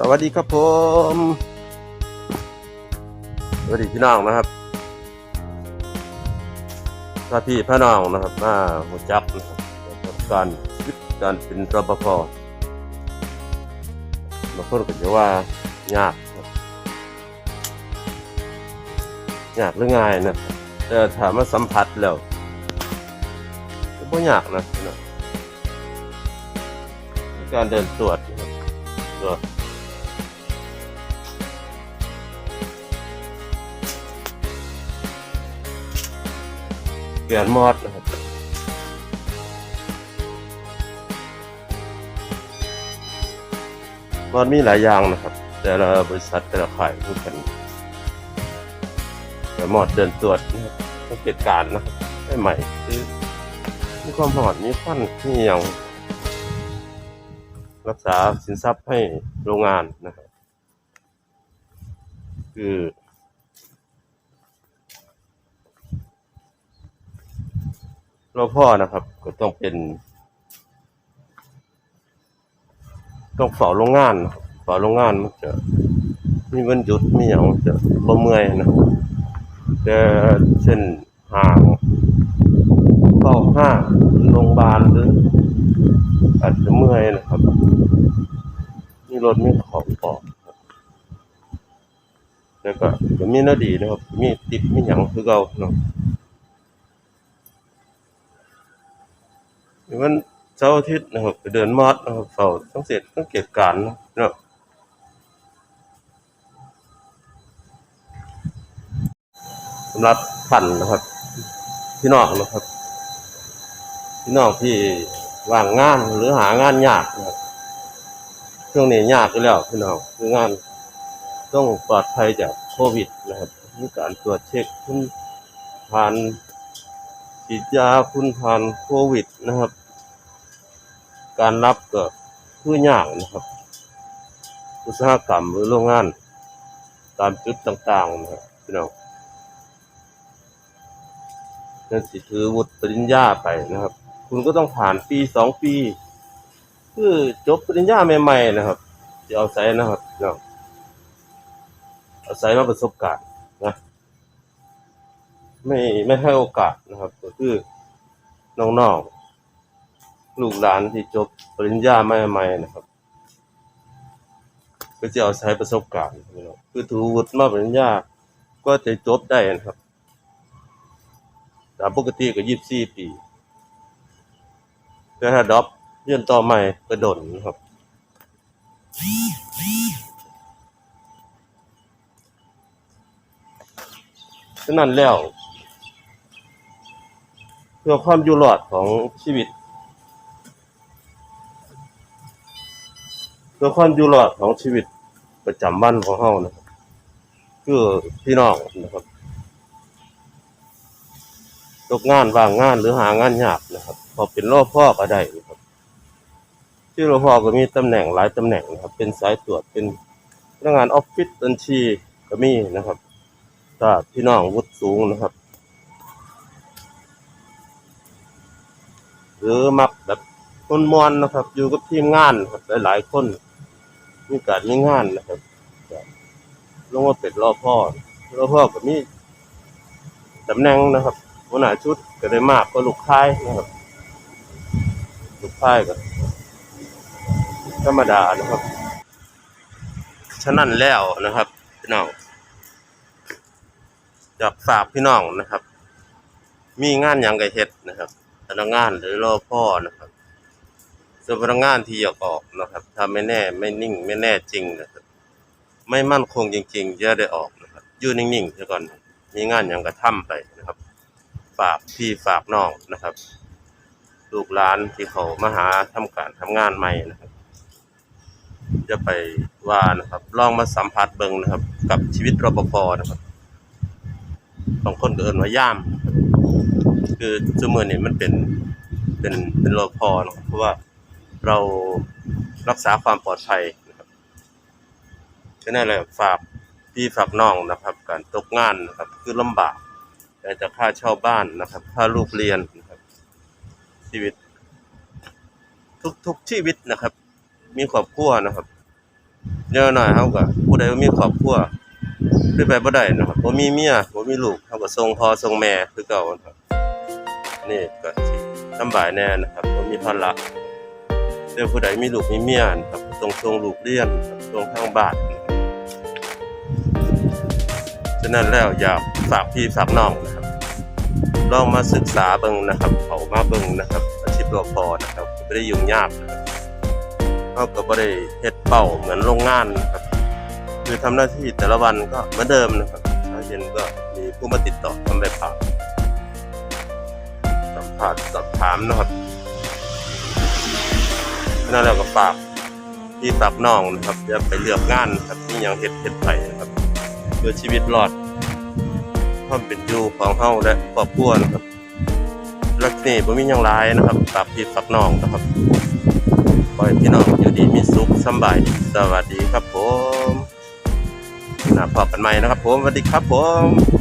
สวัสดีครับผม สวัสดีพี่น้องนะครับพระพี่พระน้องนะครับมาหัวจักนะครับกับการยึดการเป็นรปภบางคนก็จะว่ายากครับยากหรือง่ายนะแต่ถามว่าสัมผัสแล้วก็ไม่ยากนะน้องการเดินตรวจตรวจ เปลี่ยนมอดนะครับมอดมีหลายอย่างนะครับ แต่ละบริษัทแต่ละขายทุกกันแต่มอดเดินตรวจนะครับสังเกตการนะครับให้ใหม่คือมีความหอดมีฟันมีอย่างรักษาสินทรัพย์ให้โรงงานนะครับ คือ เราพ่อนะครับ ก็ต้องเป็น ต้องเฝ้าโรงงานเฝ้าโรงงานมันจะมีวันหยุดมีอย่างจะบ่เมื่อยนะแต่เช่นห้างเฝ้าห้างหรือโรงพยาบาลหรืออาจจะเมื่อยนะครับมีรถมีของออกแล้วก็ก็มีหน้าดีนะครับ มีติดมีหยังคือเก่าเนาะ วันเสาร์อาทิตย์นะครับ ไปเดินมอดนะครับเฝ้าสังเกตสังเกตการนะครับสำหรับท่านนะครับ พี่น้องนะครับ พี่น้องที่ว่างงานหรือหางานยากนะครับช่วงนี้ยากอยู่แล้วพี่น้องคืองานต้องปลอดภัยจากโควิดนะครับมีการตรวจเช็คคุณผ่านฉีดยาคุณผ่านโควิดนะครับ การรับก็คือยากนะครับ อุตสาหกรรมหรือโรงงาน ตามจุดต่างๆนะครับพี่น้องนั่นสิถือวุฒิปริญญาไปนะครับ คุณก็ต้องผ่านปีสองปี คือจบปริญญาใหม่ๆนะครับจะเอาใส่นะครับพี่น้องเอาใส่มาประสบการณ์นะไม่ไม่ให้โอกาสนะครับ ก็คือน้องๆ ลูกหลานที่จบปริญญาใหม่ๆนะครับ ก็จะเอาใช้ประสบการณ์คือถือวุฒิมาปริญญาก็จะจบได้นะครับตามปกติก็ยี่สิบสี่ปี แต่ถ้าดอปเรียนต่อใหม่ก็ดนนะครับฉะนั้นแล้ว เพื่อความอยู่รอดของชีวิต เพื่อความอยู่รอดของชีวิตประจำวันของเฮานะครับคือพี่น้องนะครับตกงานว่างงานหรือหางานยากนะครับ พอเป็นรอพ่อก็ได้นะครับที่รอพ่อก็มีตำแหน่งหลายตำแหน่งนะครับ เป็นสายตรวจเป็นพนักงานออฟฟิศบัญชีก็มีนะครับถ้าพี่น้องวุฒิสูงนะครับ หรือมักแบบคนมวนนะครับ อยู่กับทีมงานครับหลายๆคน มีการมีงานนะครับลงมาเป็นรอพ่อรอพ่อก็มีตำแหน่งนะครับหัวหน้าชุดก็ได้มากก็ลูกค้ายนะครับ ลูกค้ายก็ธรรมดานะครับ ฉะนั้นแล้วนะครับพี่น้องอยากฝากพี่น้องนะครับ มีงานอย่างไกเฮ็ดนะครับพนักงานหรือรอพ่อนะครับ ส่วนพนักงานที่อยากออกนะครับ ถ้าไม่แน่ไม่นิ่งไม่แน่จริงนะครับ ไม่มั่นคงจริงๆจะได้ออกนะครับอยู่นิ่งๆซะก่อน มีงานอย่างกระทำไปนะครับ ฝากพี่ฝากน้องนะครับ ลูกหลานที่เขามาหาทำการทำงานใหม่นะครับจะไปว่านะครับ ลองมาสัมผัสเบิ่งนะครับ กับชีวิตรปภนะครับบางคนก็เอิ้นว่าย่าม คือสมือนี่มันเป็นเป็นเป็นรปภเนาะเพราะว่า เรารักษาความปลอดภัยนะครับก็นั่นแหละฝากพี่ฝากน้องนะครับ การตกงานนะครับคือลำบากแต่จะค่าเช่าบ้านนะครับค่าลูกเรียนนะครับ ชีวิต ทุกทุกชีวิตนะครับ มีครอบครัวนะครับเยอะหน่อยเฮาก็ผู้ใดบ่มีครอบครัวหรือไปบ่ได้นะครับบ่มีเมียบ่มีลูกเฮาก็ส่งพ่อส่งแม่คือเก่านะครับนี่ก็สิลำบากแน่นะครับบ่มีภาระ เรื่อผู้ใดมีลูกมีเมียนครับต้องส่งลูกเรียนครับส่งทางบ้านฉะนั้นแล้วอยากฝากพี่ฝากน้องนะครับลองมาศึกษาเบิ่งนะครับเขามาเบิ่งนะครับ อาชีพรปภนะครับไม่ได้ยุ่งยากนะครับเขาก็บ่ได้เฮ็ดเป้าเหมือนโรงงานนะครับคือทำหน้าที่แต่ละวันก็เหมือนเดิมนะครับเช้าเย็นก็มีผู้มาติดต่อทำใบผ่าสัมภาษณ์สอบถามนะครับ นั่นแล้วก็ฝากพี่ฝากน้องนะครับอย่าไปเลือกงานครับที่ยังเฮ็ดเฮ็ดไปนะครับเพื่อชีวิตรอดความเป็นอยู่ของเฮาและครอบครัวนะครับลักนี่บ่มีหยังหลายนะครับฝากพี่ฝากน้องนะครับขอให้พี่น้องอยู่ดีมีสุขสบายสวัสดีครับผมหน้าพบกันใหม่นะครับ ผมสวัสดีครับผม